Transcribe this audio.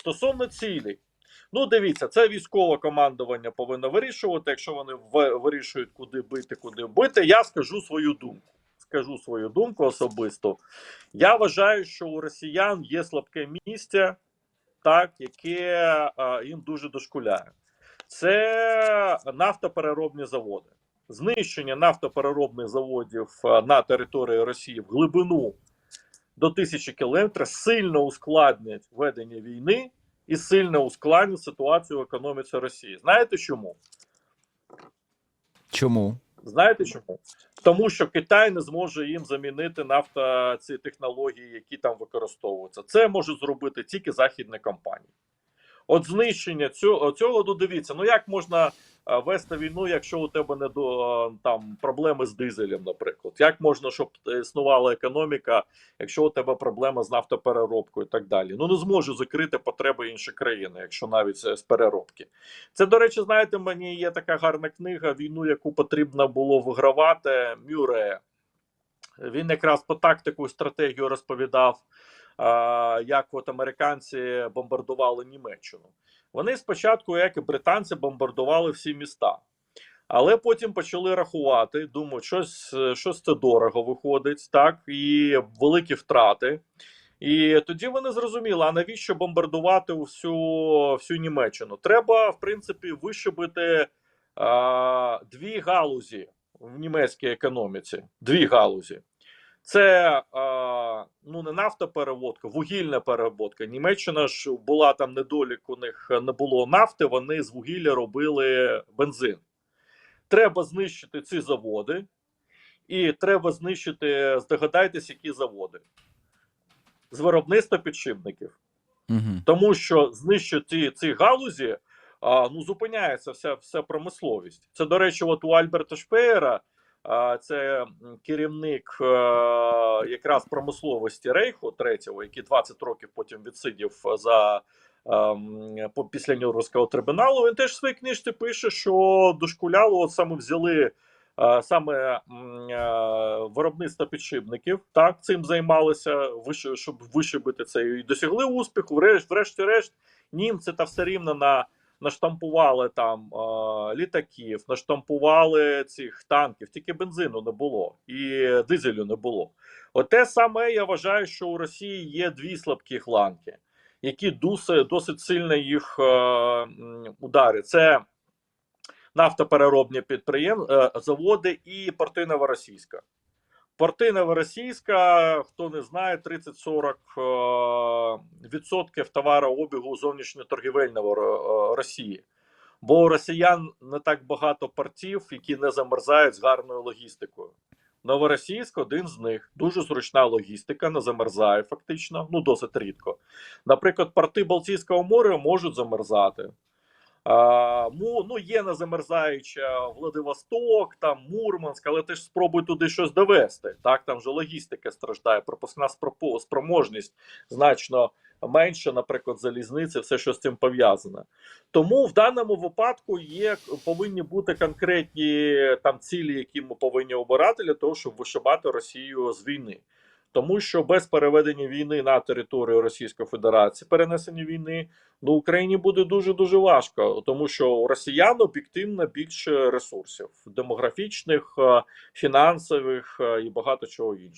Стосовно цілей, ну дивіться, це військове командування повинно вирішувати. Якщо вони вирішують, куди бити, куди бити, я скажу свою думку. Скажу свою думку особисто. Я вважаю, що у росіян є слабке місце, так, яке а, їм дуже дошкуляє. Це нафтопереробні заводи. Знищення нафтопереробних заводів на території Росії в глибину до тисячі кілометрів сильно ускладнять ведення війни і сильно ускладнять ситуацію в економіці Росії. Знаєте чому? Чому? Знаєте чому? Тому що Китай не зможе їм замінити нафта ці технології, які там використовуються. Це може зробити тільки західні компанії. От знищення цього, цього ну дивіться, ну як можна вести війну, якщо у тебе не до е, там проблеми з дизелем, наприклад? Як можна, щоб існувала економіка, якщо у тебе проблема з нафтопереробкою і так далі? Ну не зможе закрити потреби іншої країни, якщо навіть з переробки. Це, до речі, знаєте, мені є така гарна книга Війну, яку потрібно було вигравати Мюре. Він якраз по тактику і стратегію розповідав, як от американці бомбардували Німеччину. Вони спочатку, як і британці, бомбардували всі міста. Але потім почали рахувати, думають, щось, щось це дорого виходить, так, і великі втрати. І тоді вони зрозуміли, а навіщо бомбардувати всю, всю Німеччину? Треба, в принципі, вишибити а, дві галузі в німецькій економіці. Дві галузі. Це а, ну не нафтопереводка, вугільна переработка. Німеччина ж була там недолік, у них не було нафти, вони з вугілля робили бензин. Треба знищити ці заводи, і треба знищити, здогадайтесь, які заводи з виробництва підшипників. Угу. Тому що знищити ці, галузі, а, ну зупиняється вся, вся промисловість. Це, до речі, от у Альберта Шпеєра, це керівник е, якраз промисловості Рейху третього, який 20 років потім відсидів за. ем, Після Нюрнберзького трибуналу він теж в своїй книжці пише, що дошкуляло саме взяли е, саме е, виробництво підшипників, так цим займалися, щоб вишибити це і досягли успіху. Врешті- Врешті-решт, німці та все рівно на наштампували там е, літаків, наштампували цих танків, тільки бензину не було і дизелю не було. От те саме я вважаю, що у Росії є дві слабкі ланки, які досить, досить сильно їх е, ударять. Це нафтопереробні підприємства, заводи і порти Новоросійська. Порти Новоросійська, хто не знає, 30-40 е, відсотків товарообігу зовнішньоторгівельного е, Росії. Бо у росіян не так багато портів, які не замерзають з гарною логістикою. Новоросійськ один з них. Дуже зручна логістика, не замерзає фактично, ну досить рідко. Наприклад, порти Балтійського моря можуть замерзати. Ну, є не замерзаюча Владивосток, там Мурманськ, але ти ж спробуй туди щось довести. Так, там же логістика страждає, пропускна спроможність значно менша, наприклад, залізниці, все, що з цим пов'язане. Тому в даному випадку є повинні бути конкретні там цілі, які ми повинні обирати для того, щоб вишибати Росію з війни. Тому що без переведення війни на територію Російської Федерації, перенесення війни ну Україні буде дуже дуже важко, тому що у росіян об'єктивно більше ресурсів демографічних, е, фінансових е, і багато чого іншого.